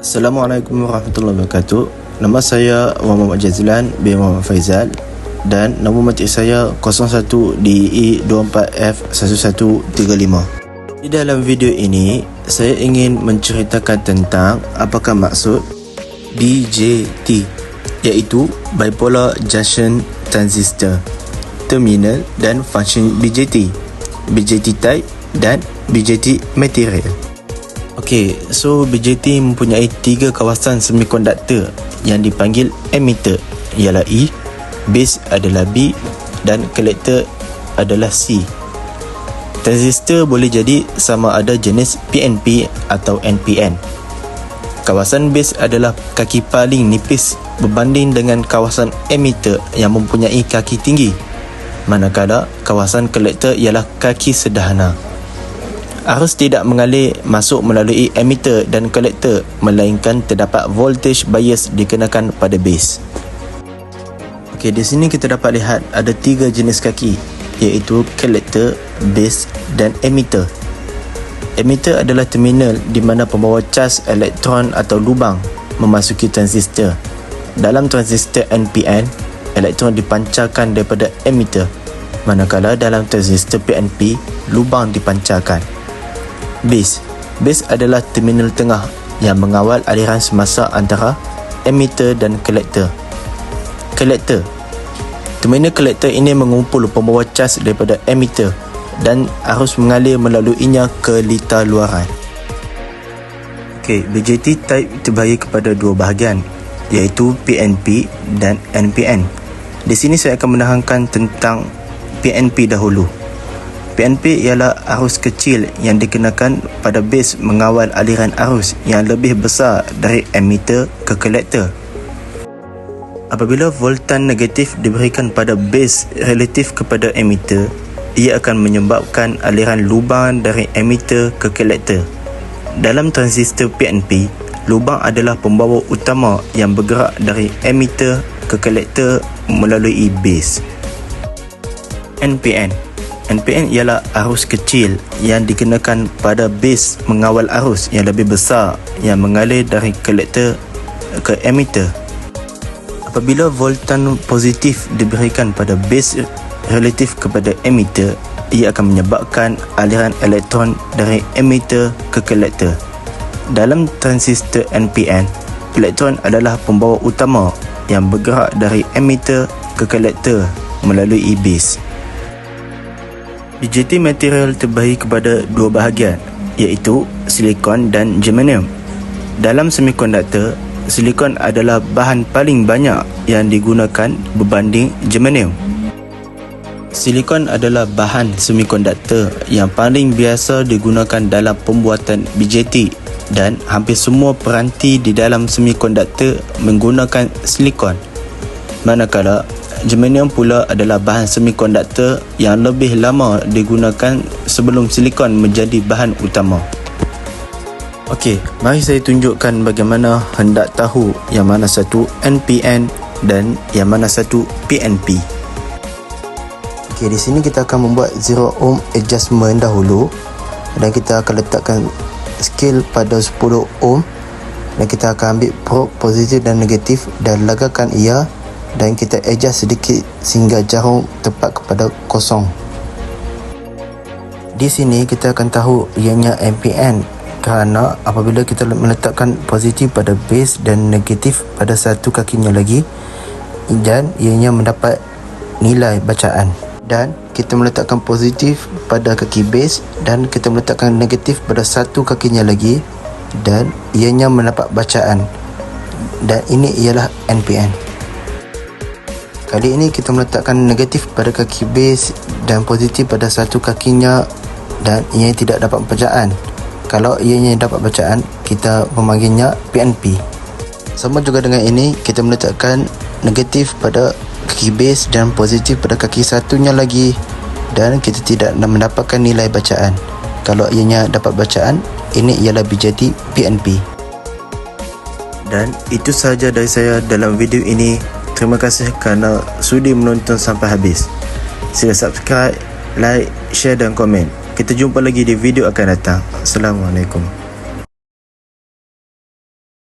Assalamualaikum warahmatullahi wabarakatuh. Nama saya Muhammad Jazlan bin Muhammad Faizal Dan nombor matrik saya 01DE24F1135 Di dalam video ini Saya ingin menceritakan tentang Apakah maksud BJT Iaitu Bipolar Junction Transistor Terminal dan function BJT BJT type dan BJT material Okey, so BJT mempunyai tiga kawasan semikonduktor yang dipanggil emitter ialah E, base adalah B dan collector adalah C. Transistor boleh jadi sama ada jenis PNP atau NPN. Kawasan base adalah kaki paling nipis berbanding dengan kawasan emitter yang mempunyai kaki tinggi. Manakala kawasan collector ialah kaki sederhana arus tidak mengalir masuk melalui emitter dan collector melainkan terdapat voltage bias dikenakan pada base. Okey, di sini kita dapat lihat ada tiga jenis kaki iaitu collector, base dan emitter. Emitter adalah terminal di mana pembawa cas elektron atau lubang memasuki transistor. Dalam transistor NPN, elektron dipancarkan daripada emitter manakala dalam transistor PNP, lubang dipancarkan. Base Base adalah terminal tengah yang mengawal aliran semasa antara emitter dan collector. Collector Terminal collector ini mengumpul pembawa cas daripada emitter dan arus mengalir melaluinya ke litar luaran. Okey, BJT type terbahagi kepada dua bahagian iaitu PNP dan NPN. Di sini saya akan menerangkan tentang PNP dahulu. PNP ialah arus kecil yang dikenakan pada base mengawal aliran arus yang lebih besar dari emitter ke kolektor. Apabila voltan negatif diberikan pada base relatif kepada emitter, ia akan menyebabkan aliran lubang dari emitter ke kolektor. Dalam transistor PNP, lubang adalah pembawa utama yang bergerak dari emitter ke kolektor melalui base. NPN NPN ialah arus kecil yang dikenakan pada base mengawal arus yang lebih besar yang mengalir dari kolektor ke emitter. Apabila voltan positif diberikan pada base relatif kepada emitter, ia akan menyebabkan aliran elektron dari emitter ke kolektor. Dalam transistor NPN, elektron adalah pembawa utama yang bergerak dari emitter ke kolektor melalui base. BJT material terbahagi kepada dua bahagian iaitu silikon dan germanium. Dalam semikonduktor, silikon adalah bahan paling banyak yang digunakan berbanding germanium. Silikon adalah bahan semikonduktor yang paling biasa digunakan dalam pembuatan BJT dan hampir semua peranti di dalam semikonduktor menggunakan silikon. Manakala Germanium pula adalah bahan semikonduktor yang lebih lama digunakan sebelum silikon menjadi bahan utama. Okey, mari saya tunjukkan bagaimana hendak tahu yang mana satu NPN dan yang mana satu PNP. Okey, di sini kita akan membuat zero ohm adjustment dahulu dan kita akan letakkan scale pada 10 ohm dan kita akan ambil probe positif dan negatif dan lagakan ia dan kita adjust sedikit sehingga jarum tepat kepada kosong. Di sini kita akan tahu ianya MPN kerana apabila kita meletakkan positif pada base dan negatif pada satu kakinya lagi dan ianya mendapat nilai bacaan dan kita meletakkan positif pada kaki base dan kita meletakkan negatif pada satu kakinya lagi dan ianya mendapat bacaan dan ini ialah NPN. Kali ini kita meletakkan negatif pada kaki base dan positif pada satu kakinya dan ia tidak dapat bacaan. Kalau ianya dapat bacaan, kita memanggilnya PNP. Sama juga dengan ini, kita meletakkan negatif pada kaki base dan positif pada kaki satunya lagi dan kita tidak mendapatkan nilai bacaan. Kalau ianya dapat bacaan, ini ialah BJT PNP. Dan itu sahaja dari saya dalam video ini. Terima kasih kerana sudi menonton sampai habis. Sila subscribe, like, share dan komen. Kita jumpa lagi di video akan datang. Assalamualaikum.